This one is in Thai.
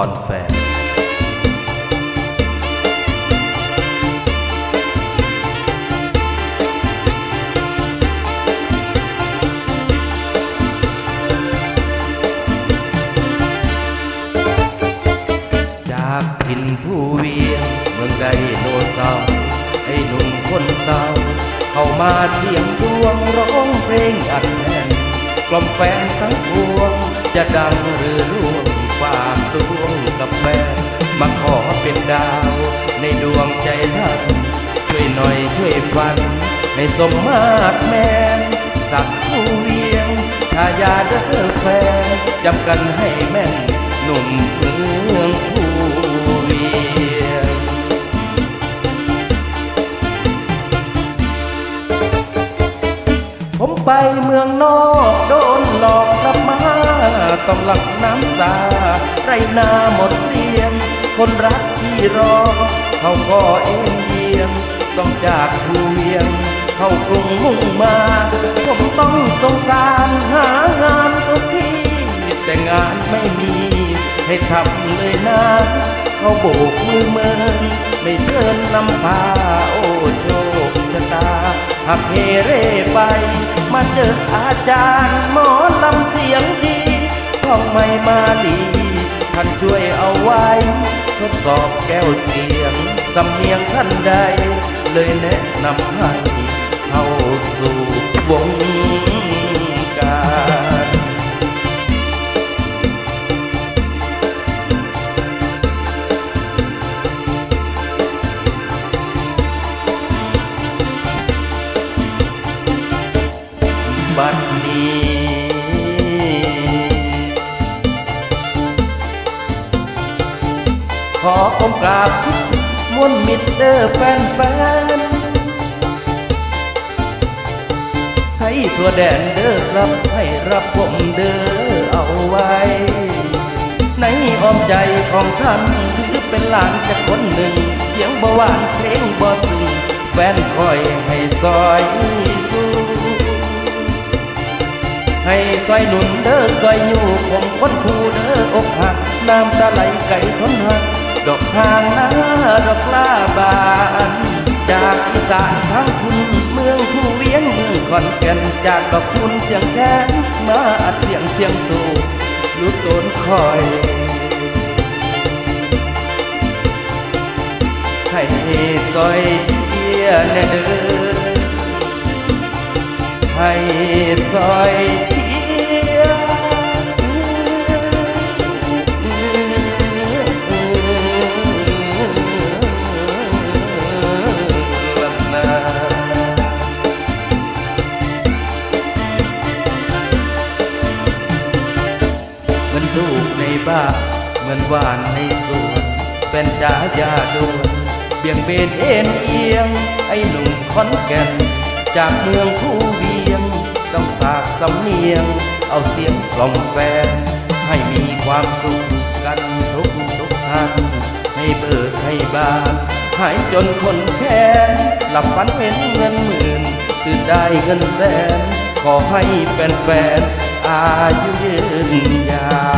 อลแฟนจากถิ่นผู้เวียงเมืองใดโนเศร้าไอ้หนุ่มคนเศร้าเข้ามาเสียงดวงร้องเพลงอัดแน่นกล่อมแฟนทั้งพวงจะดังหรือลู ดาว ในดวงใจท่านช่วยหน่อยช่วยฟันให้สมมาตรแมนสักผู้เวียงชายาเดอแฟนจำกันให้แม่นหนุ่มเมืองผู้เวียงผมไปเมืองนอกโดนหลอกกลับมา ต้องหลับน้ำตา ไรนาหมดเรียงคนรักที่รอ เขาก็เอ็นเยียง ต้องจากภูเวียง เข้ากรุงมุ่งมา ผมต้องสงสารหางานทุกที่ แต่งานไม่มี ให้ทำเลยนะ เขาโบกมือเมินไม่เชิญนำพาโอ้โชคชะตาหักเฮเร่ไป มาเจออาจารย์หมอลำเสียงดี องไม่มาลีท่านช่วยเอาไว้ ทดสอบแก้วเสียง สำเนียงท่านใด เลยแนะนำให้เข้าสู่วงการบัดนี้ ขออมกราบมวนมิตรเดอร์แฟนแฟนให้ทั่วแดนเด้อรับให้รับผมเด้อเอาไว้ ในอ้อมใจของท่านถือเป็นหลานจากคนหนึ่ง เสียงบ่หวานเพลงบ่ซึ้งแฟนคอยให้ซอยสู้ให้ซอยหนุนเด้อซอยอยู่ผมคนผู้เด้ออกหักน้ำตาไหลไก่ทนหัก ดอกทางหน้าดอกลาบาน จากอีสานทางคุณเมืองผู้เวียงเมืองขอนแก่นจากดอกคุณเสียงแค้นมาอัดเสียงเสียงสู่ลุดโตนคอยให้ซอยเดียแน่เด้อให้ซอย ลูกในบ้านเหมือนหวานในสวนเป็นจ่ายาดวนเบี่ยงเบนเอ็นเอียง ไอ้หนุ่มขอนแก่น จากเมืองผู้เวียง ต้องฝากสำเนียง เอาเสียงกล่อมแฟน ให้มีความสุขกันทุกทุกท่านให้เบิกให้บานหายจนคนแค้นหลับฝันเห็นเงินหมื่นตื่นได้เงินแสน ขอให้แฟนๆอายุยืนยาว